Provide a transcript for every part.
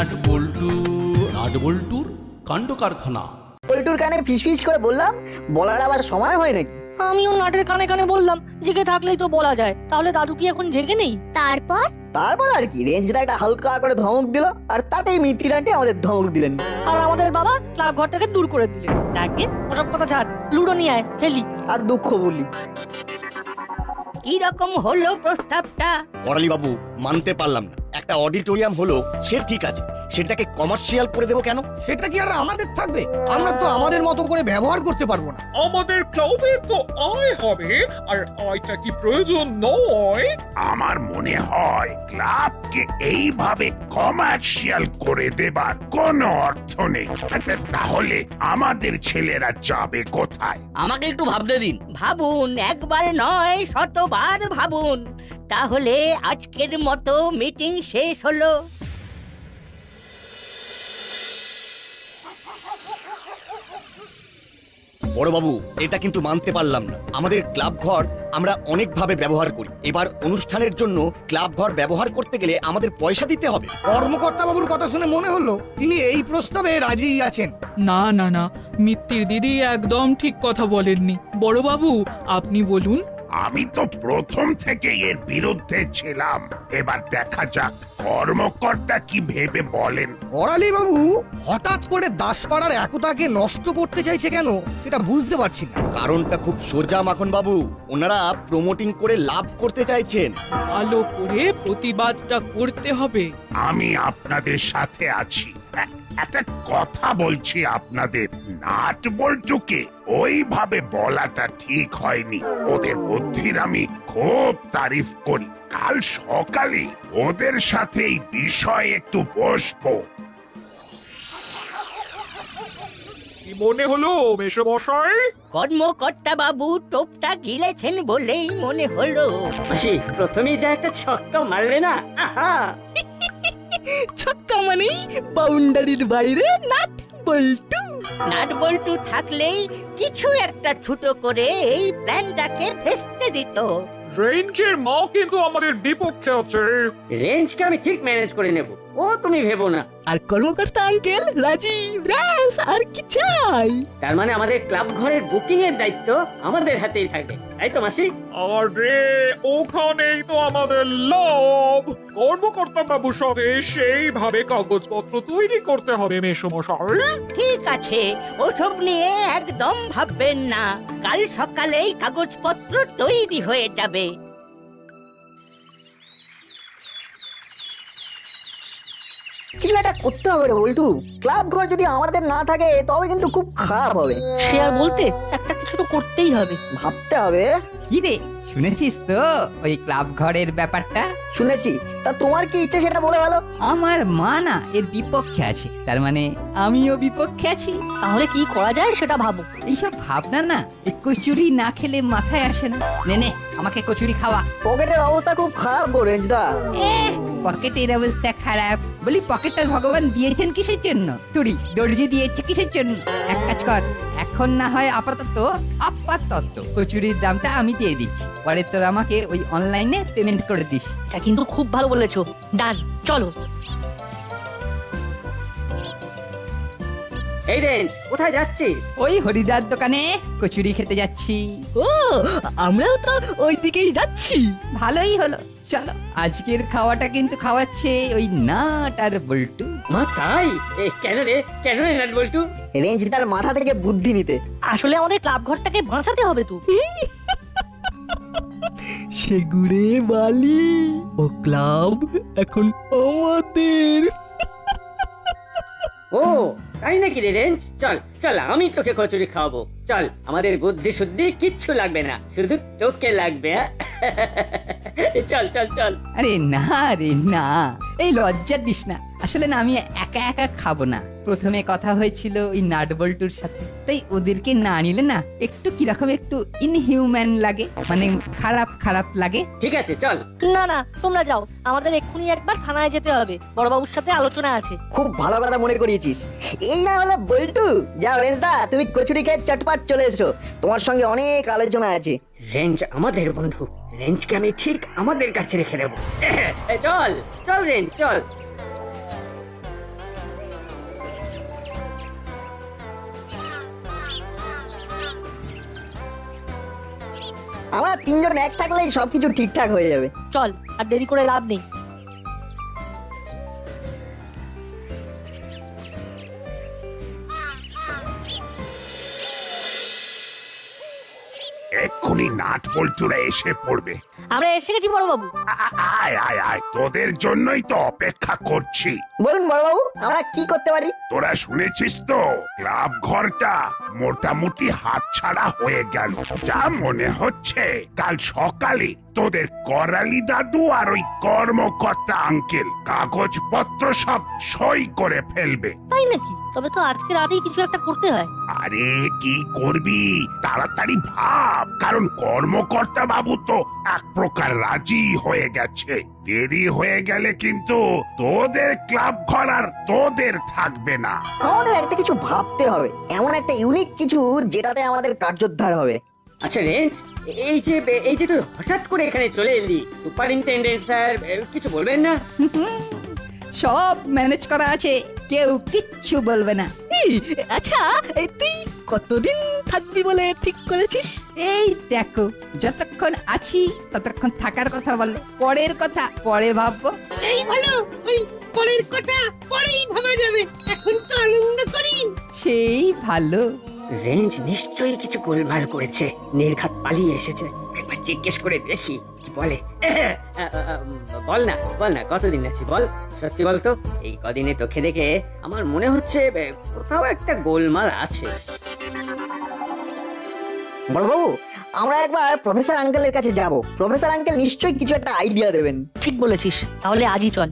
Nut বল্টু nut বল্টুর কাণ্ড কারখানা পল্টুর কানে ফিস ফিস করে বললাম বলার আবার সময় হয় নাকি? আমিও নাটের কানে কানে বললাম জেগে থাকলেই তো বলা যায়। তাহলে দাদু কি এখন জেগে নেই? তারপর? তারপর আর কি রেঞ্জদা একটা হালকা করে ধমক দিল আর তাতেই মিত্তিরাটি আমাদের ধমক দিলেন। আর আমাদের বাবা ক্লাব ঘর থেকে দূর করে দিলেন। যাকে ওসব কথা ছাড় লুডো নিয়ে আয় খেলি। আর দুঃখ বলি। কি রকম হলো প্রস্তাবটা? করালি বাবু মানতে পারলাম না। একটা অডিটোরিয়াম হলো সে ঠিক আছে। সেটাকে কমার্শিয়াল করে দেবো কেন? সেটা কি আর আমাদের থাকবে? আমরা তো আমাদের মতো করে ব্যবহার করতে পারব না। আমাদের ক্লাবে তো আয় হবে আর আয়টা কি প্রয়োজন নয়? আমার মনে হয় ক্লাবকে এইভাবে কমার্শিয়াল করে দেবার কোনো অর্থ নেই। আচ্ছা, তাহলে আমাদের ছেলেরা যাবে কোথায়? আমাকে একটু ভাবতে দিন। ভাবুন একবার নয় শতবার ভাবুন। তাহলে আজকের মতো মিটিং শেষ হলো। বড়বাবু এটা কিন্তু মানতে পারলাম না। আমাদের ক্লাব ঘর আমরা অনেকভাবে ব্যবহার করি। এবার অনুষ্ঠানের জন্য ক্লাব ঘর ব্যবহার করতে গেলে আমাদের পয়সা দিতে হবে। কর্মকর্তা বাবুর কথা শুনে মনে হলো তিনি এই প্রস্তাবে রাজি আছেন। না না না মিত্তির দিদি একদম ঠিক কথা বলেননি। বড়বাবু আপনি বলুন। আমি তো প্রথম থেকে এর বিরুদ্ধে ছিলাম। এবার দেখা যাক কর্মকর্তা কি ভেবে বলেন। করালি বাবু হঠাৎ করে দাসপাড়ার একতাকে নষ্ট করতে চাইছে কেন? সেটা বুঝতে পারছি না। কারণটা খুব সোজা মাখন বাবু ওনারা প্রমোটিং করে লাভ করতে চাইছেন। ভালো করে প্রতিবাদটা করতে হবে। আমি আপনাদের সাথে আছি। এ- একটা কথা বলছি আপনাদের। নাট বল্টুকে ওইভাবে বলাটা ঠিক হয়নি। ওদের বুদ্ধির আমি খুব তারিফ করি। কাল সকালে ওদের সাথে এই বিষয়ে একটু বসবো। কি মনে হলো মেশমশাই কর্মকর্তা বাবু টোপটা গিলেছেন বলেই মনে হলো। মাসি প্রথমেই যা একটা ছক্কা মারলে না আহা! ছক্কা মানেই বাউন্ডারির বাইরে নাট বল্টু। নাট বল্টু থাকলেই কিছু একটা ছোট করে এই প্ল্যানটাকে ভেস্তে দিত। রেঞ্জের মা কিন্তু আমাদের বিপক্ষে আছে। রেঞ্জকে আমি ঠিক ম্যানেজ করে নেব। ও তুমি ভেবো না। আর কর্মকর্তা আঙ্কেল রাজি ব্যাস আর কি চাই? তার মানে আমাদের ক্লাব ঘরের বুকিং এর দায়িত্ব আমাদের হাতেই থাকবে তাই তো মাসি? আরে ওখানেই তো আমাদের লাভ। কর্মকর্তা বাবুর সঙ্গে সেইভাবে কাগজপত্র তৈরি করতে হবে মেশমশাই ঠিক আছে ওসব নিয়ে একদম ভাববেন না। কাল সকালেই কাগজপত্র তৈরি হয়ে যাবে। কিছু একটা করতে হবে রে বল্টু। ক্লাব ঘর যদি আমাদের না থাকে তবে কিন্তু খুব খারাপ হবে। সে আর বলতে একটা কিছু তো করতেই হবে। ভাবতে হবে। কি রে শুনেছিস তো ওই ক্লাব ঘরের ব্যাপারটা? শুনেছি। তা তোমার কি ইচ্ছে সেটা বলে ভালো? আমার মা না এর বিপক্ষে আছে। তার মানে আমিও বিপক্ষে আছি। তাহলে কি করা যায় সেটা ভাবো। এইসব ভাবনা না এই কচুরি না খেলে মাথায় আসে না। নে নে আমাকে কচুরি খাওয়া। পকেটের অবস্থা খুব খারাপ গো রেঞ্জদা। এ পকেটের অবস্থা খারাপ। বলি পকেটটা ভগবান দিয়েছেন কিসের জন্য? চুরি দর্জি দিয়েছে কিসের জন্য? এক কাজ কর এখন না হয় আপাতত আপাতত কচুরির দামটা আমি দিয়ে দিচ্ছি। পরে তোর আমাকে ওই অনলাইনে পেমেন্ট করে দিস। এটা কিন্তু খুব ভালো বলেছ। ডান চলো। এই রেঞ্জ কোথায় যাচ্ছিস? ওই হরিদার দোকানে কচুরি খেতে যাচ্ছি। ও আমরাও তো ওই দিকেই যাচ্ছি। ভালোই হলো। চলো আজকের খাওয়াটা কিন্তু খাওয়াচ্ছে ওই নাট আর বল্টু। মা তাই? এ কেন রে? কেন রে নাট বল্টু? রেঞ্জদার মাথা থেকে বুদ্ধি নিতে। আসলে আমাদের ক্লাব ঘরটাকে বাঁচাতে হবে তো। সেগুড়ে বালি। ও ক্লাব এখন আমাদের। ও তাই নাকি রে রেঞ্জ? চল চল আমি তোকে কচুরি খাওয়াবো। চল আমাদের বুদ্ধি শুদ্ধি কিচ্ছু লাগবে না শুধু তোকে লাগবে। হ্যাঁ? চল চল চল। আরে না রে না এই লজ্জা দিস না। আসলে না আমি একা একা খাব না। প্রথমে কথা হয়েছিল ওই নাট বল্টুর সাথে। তাই ওদেরকে না নিলে না একটু কীরকম একটু ইনহিউম্যান লাগে মানে খারাপ খারাপ লাগে। ঠিক আছে চল। না না তোমরা যাও। আমাদের এক্ষুনি একবার থানায় যেতে হবে। বড়বাবুর সাথে আলোচনা আছে। খুব ভালো কথা মনে করিয়েছিস। এই না হলো বল্টু যাও রেঞ্জদা তুমি কচুরি খেয়ে চটপট চলে এসো। তোমার সঙ্গে অনেক আলোচনা আছে। রেঞ্জ আমাদের বন্ধু। রেঞ্জকে আমি ঠিক আমাদের কাছে রেখে দেবো। এ, চল চল রেঞ্জ চল। আমরা তিনজন এক থাকলেই সবকিছু ঠিকঠাক হয়ে যাবে। চল আর দেরি করে লাভ নেই। নাট বল্টুরা এসে পড়বে। আমরা এসে গেছি বড় বাবু আ- আয় আয় আয় তোদের জন্যই তো অপেক্ষা করছি। বলুন বড়বাবু আমরা কি করতে পারি? তোরা শুনেছিস তো ক্লাব ঘরটা মোটামুটি হাতছাড়া হয়ে গেল। যা মনে হচ্ছে কাল সকালে তোদের করালি দাদু আর ওই কর্মকর্তা আঙ্কেল কাগজপত্র সব সই করে ফেলবে। তাই নাকি? তবে তো আজকে রাতেই কিছু একটা করতে হয়। আরে কি করবি? তাড়াতাড়ি ভাব কারণ কর্মকর্তা বাবু তো এক প্রকার রাজি হয়ে গেছে। দেরি হয়ে গেলে কিন্তু তোদের ক্লাব ঘর আর তোদের থাকবে না। আমাদের একটা কিছু ভাবতে হবে। এমন একটা ইউনিক কিছু যেটাতে আমাদের কার্যোদ্ধার হবে। আচ্ছা রেঞ্জ এই যে এই যে তুই হঠাৎ করে এখানে চলে এলি। সুপারিনটেন্ডেন্ট স্যার কিছু বলবেন না? সব ম্যানেজ করা আছে কেউ কিচ্ছু বলবে না। আচ্ছা এই তুই কতদিন থাকবি বলে ঠিক করেছিস? এই দেখো যতক্ষণ আছি ততক্ষণ থাকার কথা বলো পরের কথা পরে ভাববো। সেই ভালো ওই পরের কথা পরেই ভাবা যাবে এখন তো আনন্দ করি। সেই ভালো। রেঞ্জ নিশ্চয়ই কিছু গোলমাল করেছে নির্ঘাত পালিয়ে এসেছে। একবার জিজ্ঞেস করে দেখি কি বলে? বল না বল না কতদিন আছি বল? সত্যি বল তো এই কদিনে তোকে দেখে আমার মনে হচ্ছে কোথাও একটা গোলমাল আছে। বড়বাবু আমরা একবার প্রফেসর আঙ্কেলের কাছে যাব। প্রফেসর আঙ্কেল নিশ্চয়ই কিছু একটা আইডিয়া দেবেন। ঠিক বলেছিস তাহলে আজই চল।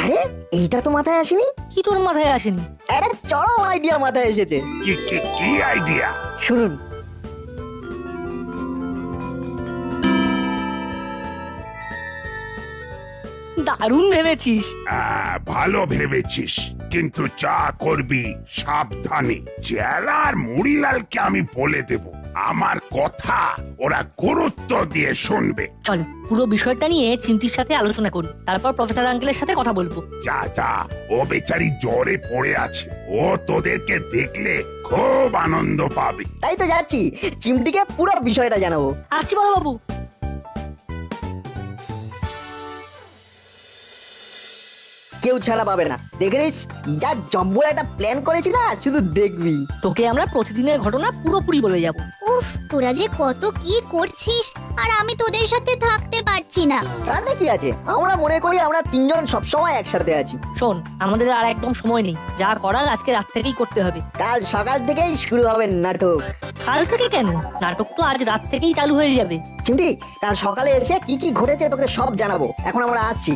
আরে এইটা তো মাথায় আসেনি? কি তোর মাথায় আসেনি? একটা চরম আইডিয়া মাথায় এসেছে। কি কি কি আইডিয়া শুনুন দারুণ ভেবেছিস। ভালো ভেবেছিস। কিন্তু চা করবি সাবধানে। জেলার মুড়িলালকে আমি বলে দেব। আমার কথা ওরা গুরুত্ব দিয়ে শুনবে। চল পুরো বিষয়টা নিয়ে চিন্তির সাথে আলোচনা করি। তারপর প্রফেসর আঙ্কেলের সাথে কথা বলব। যা যা। ও বেচারি জ্বরে পড়ে আছে। ও তোদেরকে দেখলে খুব আনন্দ পাবে। তাই তো যাচ্ছি। চিমটিকে পুরো বিষয়টা জানাব। আসছি বড় বাবু কেউ ছাড়া পাবে না। দেখে নিস যা জব্বর একটা প্ল্যান করেছি না শুধু দেখবি। তোকে আমরা প্রতিদিনের ঘটনা পুরোপুরি বলে যাব। উফ তোরা যে কত কি করছিস আর আমি তোদের সাথে থাকতে পারছি না। তাতে কি আছে? আমরা মনে করি আমরা তিনজন সবসময় একসাথে আছি। শোন আমাদের আর একদম সময় নেই। যা করার আজকে রাত থেকেই করতে হবে। কাল সকাল থেকেই শুরু হবে নাটক। কাল থেকে কেন? নাটক তো আজ রাত থেকেই চালু হয়ে যাবে। চিমটি কাল সকালে এসে কি কি ঘটেছে তোকে সব জানাব। এখন আমরা আসছি।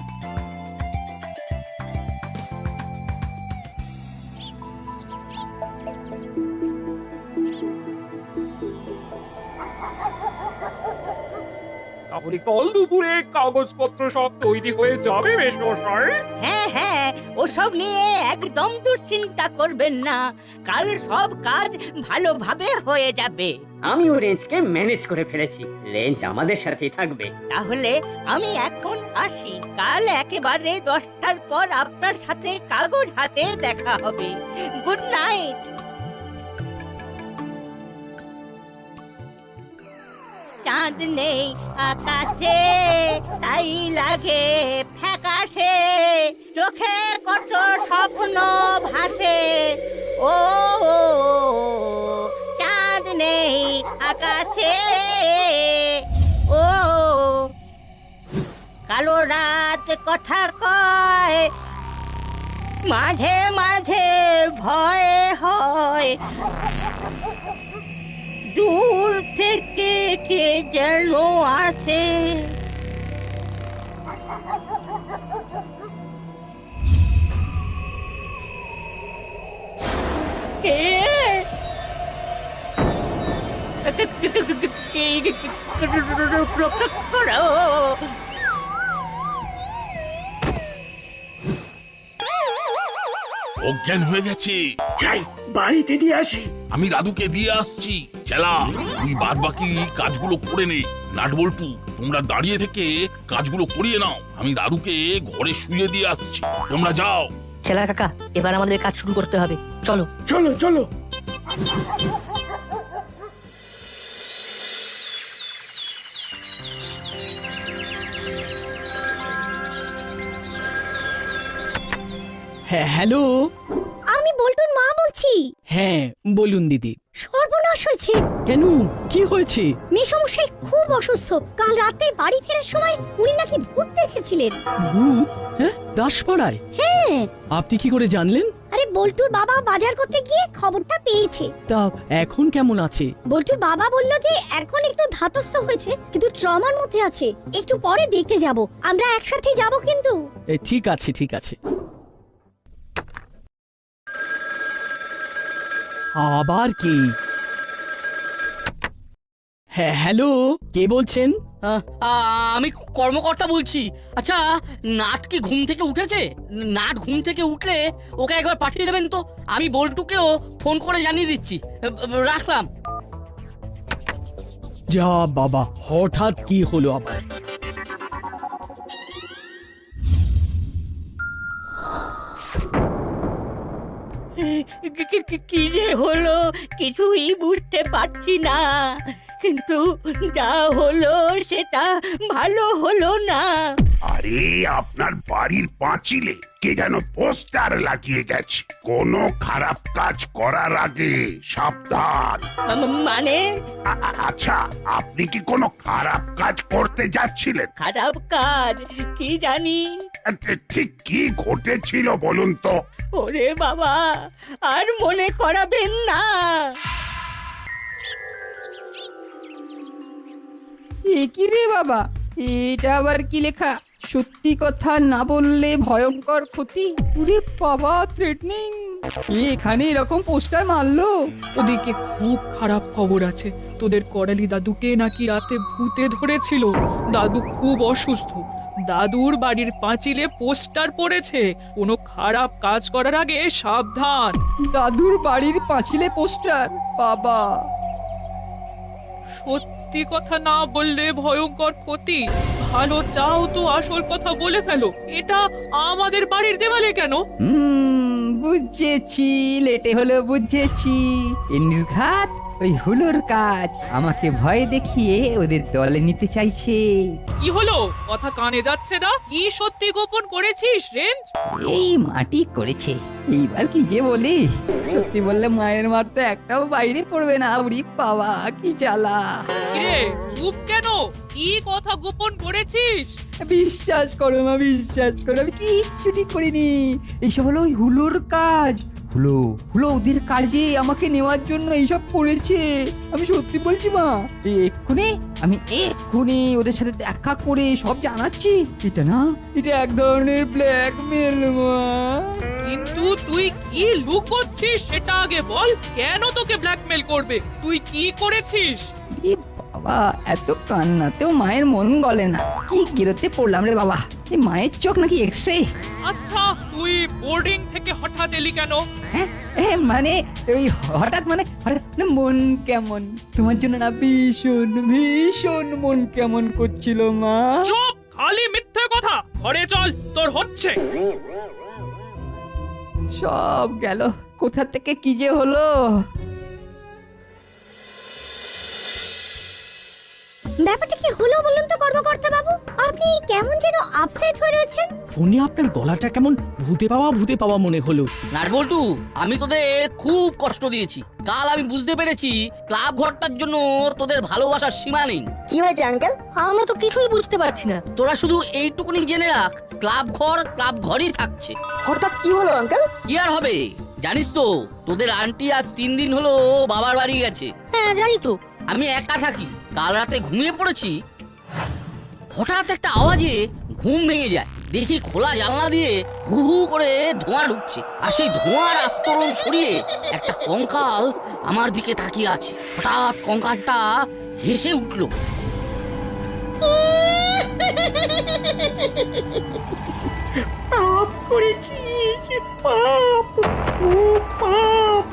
তাহলে কাল দুপুরে কাগজপত্র সব তৈরি হয়ে যাবে মেসমশাই হ্যাঁ হ্যাঁ ওসব নিয়ে একদম দুশ্চিন্তা করবেন না। কাল সব কাজ ভালোভাবে হয়ে যাবে। আমিও রেঞ্জকে ম্যানেজ করে ফেলেছি। রেঞ্জ আমাদের সাথেই থাকবে। তাহলে আমি এখন আসি। কাল একেবারে দশটার পর আপনার সাথে কাগজ হাতে দেখা হবে। Good night. চাঁদ নেই আকাশে, তাই লাগে ফ্যাকাশে। চোখে কত স্বপ্ন ভাসে। ও চাঁদ নেই আকাশে। ও, কালো রাত কথা কয়। মাঝে মাঝে ভয় হয়। দূর থেকে কে যেন আসে। কে? অজ্ঞান হয়ে গেছে। যাই বাড়িতে দিয়ে আসি। আমি দাদুকে দিয়ে আসছি। চেলা তুই বাদ বাকি কাজগুলো করে নে। নাটবল্টু তোমরা দাঁড়িয়ে থেকে কাজগুলো করিয়ে নাও। আমি দাদুকে ঘরে শুয়ে দিয়ে আসছি। তোমরা যাও। চেলা কাকা এবার আমাদের কাজ শুরু করতে হবে। চলো। চলো চলো। হ্যাঁ হ্যালো। আমি বল্টু মা হ্যাঁ বলুন দিদি। সর্বনাশ হয়েছে। কেন? কি হয়েছে? মেসমশাই খুব অসুস্থ। কাল রাতে বাড়ি ফেরার সময় উনি নাকি ভূত দেখেছিলেন। ভূত? হ্যাঁ দাসপাড়ায়? হ্যাঁ। আপনি কি করে জানলেন? আরে বল্টুর বাবা বাজার করতে গিয়ে খবরটা পেয়েছে। তা এখন কেমন আছে? বল্টুর বাবা বলল যে এখন একটু ধাতস্থ হয়েছে কিন্তু ট্রমার মধ্যে আছে। একটু পরে দেখতে যাব। আমরা একসাথে যাব কিন্তু। ঠিক আছে ঠিক আছে। আবার কি? হ্যাঁ হ্যালো কে বলছেন? আমি কর্মকর্তা বলছি। আচ্ছা নাট কি ঘুম থেকে উঠেছে? নাট ঘুম থেকে উঠলে ওকে একবার পাঠিয়ে দেবেন তো? আমি বল্টুকেও ফোন করে জানিয়ে দিচ্ছি। রাখলাম। যা বাবা হঠাৎ কি হলো আবার? কি- যে হলো? কিছুই বুঝতে পারছি না। কিন্তু যা হলো সেটা ভালো হলো না। আরে আপনার বাড়ির পাঁচিলে কে যেন পোস্টার লাগিয়ে গেছে। কোনো খারাপ কাজ করার আগে সাবধান। মানে? আচ্ছা আপনি কি কোনো খারাপ কাজ করতে যাচ্ছিলেন? খারাপ কাজ? কি জানি? ঠিক কি ঘটেছিল বলুন তো? ওরে বাবা আর মনে করাবেন না। এ কি রে বাবা? এটা আবার কি লেখা? সত্যি কথা না বললে ভয়ঙ্কর ক্ষতি। ওরে বাবা থ্রেটনিং এখানে এরকম পোস্টার মারলো? ওদিকে খুব খারাপ খবর আছে। তোদের করালি দাদুকে নাকি রাতে ভূতে ধরেছিল। দাদু খুব অসুস্থ। দাদুর বাড়ির পাঁচিলে পোস্টার পড়েছে। কোনো খারাপ কাজ করার আগে সাবধান। দাদুর বাড়ির পাঁচিলে পোস্টার? বাবা। সত্যি কথা না বললে ভয়ঙ্কর ক্ষতি। ভালো চাও তো আসল কথা বলে ফেলো। এটা আমাদের বাড়ির দেওয়ালে কেন? হুম বুঝেছি লেটে হলো বুঝেছি। এ নির্ঘাত ওই হুলোর কাজ। আমাকে ভয় দেখিয়ে ওদের দলে নিতে চাইছে। কি হলো? কথা কানে যাচ্ছে না? কি সত্যি গোপন করেছিস রেঞ্জ? এই মাটি করেছে। এইবার কি যে বলি? সত্যি বললে মায়ের মার তো একটাও বাইরে পড়বে না উড়ি বাবা কি জ্বালা। কিরে চুপ কেন? কি কথা গোপন করেছিস? বিশ্বাস করো মা বিশ্বাস করো আমি কিচ্ছুটি করিনি। এইসব হলো ওই হুলুর কাজ। হুলো হুলো ওদের কাজে আমাকে নেওয়ার জন্য এইসব করেছে। আমি সত্যি বলছি মা এক্ষুনি আমি এক্ষুনি ওদের সাথে দেখা করে সব জানাচ্ছি। এটা না এটা এক ধরনের ব্ল্যাকমেল মা। কিন্তু তুই কি লুকোচ্ছিস সেটা আগে বল কেন তোকে ব্ল্যাকমেল করবে? তুই কি করেছিস? এ বাবা এত কান্নাতেও মায়ের মন গলে না। কি গেরোতে পড়লাম রে বাবা। এই মায়ের চোখ নাকি এক্সরে আচ্ছা তুই বোর্ডিং থেকে হঠাৎ এলি কেন? এ মানে ওই হঠাৎ মানে হঠাৎ মন কেমন? তোমার জন্য না ভীষণ ভীষণ মন কেমন করছিল মা? চুপ খালি মিথ্যে কথা। ঘরে চল তোর হচ্ছে। সব গেল। কোথা থেকে কি যে হলো? ব্যাপারটা কি হলো বলুন তো কর্মকর্তা বাবু? আপনি কেমন যেন আপসেট হয়ে রয়েছেন। ফোনে আপনার গলাটা কেমন ভূতে পাওয়া ভূতে পাওয়া মনে হলো। নাটবল্টু আমি তোদের খুব কষ্ট দিয়েছি। কাল আমি বুঝতে পেরেছি ক্লাব ঘরটার জন্য তোদের ভালোবাসার সীমা নেই। কি হয়েছে আঙ্কেল? আমরা তো কিছুই বুঝতে পারছি না। তোরা শুধু এইটুকুনি জেনে রাখ ক্লাব ঘর ক্লাব ঘরই থাকছে। হঠাৎ কি হলো আঙ্কেল? কি আর হবে? জানিস তো তোদের আন্টি আজ তিন দিন হলো বাবার বাড়ি গেছে। হ্যাঁ জানি তো। আমি একা থাকি। কাল রাতে ঘুমিয়ে পড়েছি, হঠাৎ একটা আওয়াজে ঘুম ভেঙে যায়। দেখি খোলা জানলা দিয়ে হু হু করে ধোঁয়া ঢুকছে। আর সেই ধোঁয়ার আস্তরণ সরিয়ে একটা কঙ্কাল আমার দিকে তাকিয়ে আছে। হঠাৎ কঙ্কালটা হেসে উঠল। পাপ করেছিস, পাপ ও পাপ।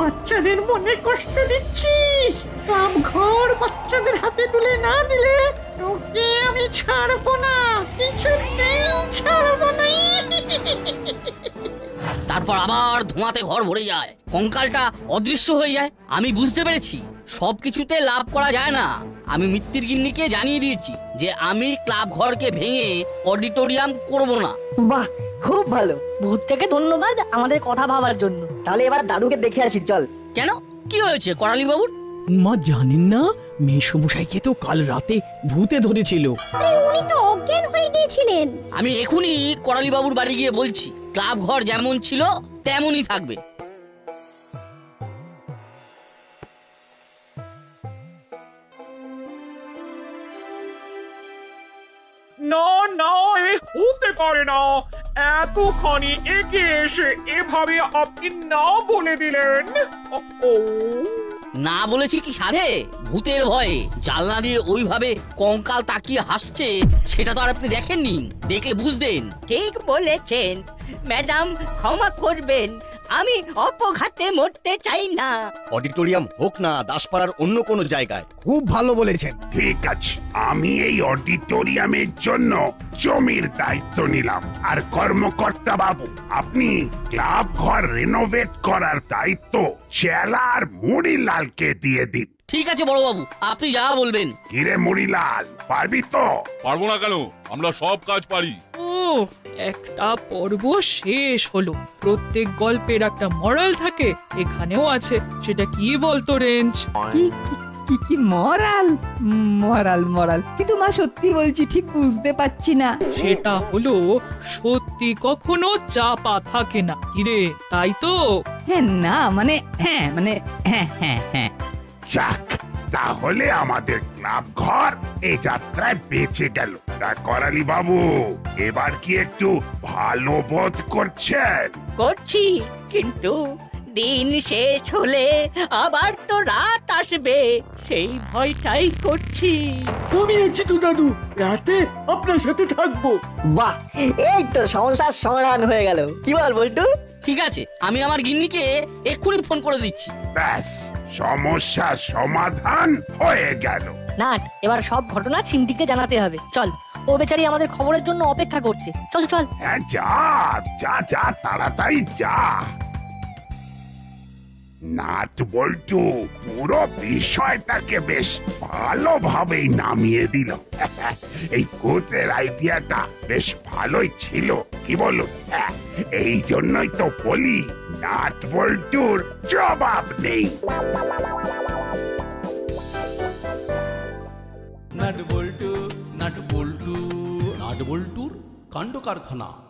বাচ্চাদের মনে কষ্ট দিচ্ছিস? কাম ঘর বাচ্চাদের হাতে তুলে না দিলে তোকে আমি ছাড়বো না কিছুতেই ছাড়বো না। তারপর আবার ধোঁয়াতে ঘর ভরে যায়। কঙ্কালটা অদৃশ্য হয়ে যায়। আমি বুঝতে পেরেছি সব কিছুতে লাভ করা যায় না। আমি মিত্তির গিন্নিকে জানিয়ে দিয়েছি যে আমি ক্লাব ঘরকে ভেঙে অডিটোরিয়াম করব না। বাহ খুব ভালো। ভূতটাকে ধন্যবাদ আমাদের কথা ভাবার জন্য। তাহলে এবার দাদুকে দেখে আসি চল। কেন? কি হয়েছে করালি বাবুর মা জানেন না মেসমশাইকে তো কাল রাতে ভূতে ধরেছিল। উনি তো অজ্ঞান হয়ে গিয়েছিলেন। আমি এখনই করালি বাবুর বাড়ি গিয়ে বলছি ক্লাব ঘর যেমন ছিল তেমনই থাকবে। হতে পারে না। এতখানি এগিয়ে এসে এভাবে আপনি না বলে দিলেন। ও না বলেছি কি সাধে? ভূতের ভয়ে জানলা দিয়ে ওইভাবে কঙ্কাল তাকিয়ে হাসছে সেটা তো আর আপনি দেখেননি। দেখে বুঝতেন। ঠিক বলেছেন। ম্যাডাম ক্ষমা করবেন। আমি অপঘাতে মরতে চাই না। অডিটোরিয়াম হোক না দাসপাড়ার অন্য কোনো জায়গায়। খুব ভালো বলেছেন। ঠিক আছে আমি এই অডিটোরিয়ামের জন্য জমির দায়িত্ব নিলাম। আর কর্মকর্তা বাবু আপনি ক্লাব ঘর রেনোভেট করার দায়িত্ব চেলার মুড়ি লালকে দিয়ে দিন। ঠিক আছে বড়বাবু আপনি যা বলবেন। কিরে মুড়িলাল পারবি তো? পারব না কেন? আমরা সব কাজ পারি। ও একটা পর্ব শেষ হলো। প্রত্যেক গল্পের একটা মরাল থাকে এখানেও আছে। সেটা কি বলতো রেঞ্জ? কি কি- কি মরাল মরাল মরাল কিন্তু মা সত্যি বলছি ঠিক বুঝতে পারছি না। সেটা হলো সত্যি কখনো চাপা থাকে না। কিরে তাই তো? হ্যাঁ না মানে হ্যাঁ মানে হ্যাঁ হ্যাঁ হ্যাঁ। যাক তাহলে আমাদের ক্লাব ঘর এই যাত্রায় বেঁচে গেল। তা করালি বাবু এবার কি একটু ভালো বোধ করছেন? করছি কিন্তু দিন শেষ হলে আবার তো রাত আসবে। সেই ভয়টাই করছি। আমি আছি তো দাদু। রাতে আপনার সাথে থাকব। বাহ এই তো সমস্যার সমাধান হয়ে গেল। কি বল বল্টু? ঠিক আছে আমি আমার গিন্নিকে এক্ষুনি ফোন করে দিচ্ছি। ব্যাস সমস্যা সমাধান হয়ে গেল। নাট এবার সব ঘটনা চিমটিকে জানাতে হবে। চল ও বেচারি আমাদের খবরের জন্য অপেক্ষা করছে। চল চল। হ্যাঁ যা যা যা তাড়াতাড়ি যা। নাট বল্টু পুরো বিষয়টাকে বেশ ভালোভাবেই নামিয়ে দিল। এই ভূতের আইডিয়াটা বেশ ভালোই ছিল, কি বলুন? এই জন্যই তো বলি নাট বল্টুর জবাব নেই। নাট বল্টু নাট বল্টু নাট বল্টুর কাণ্ড কারখানা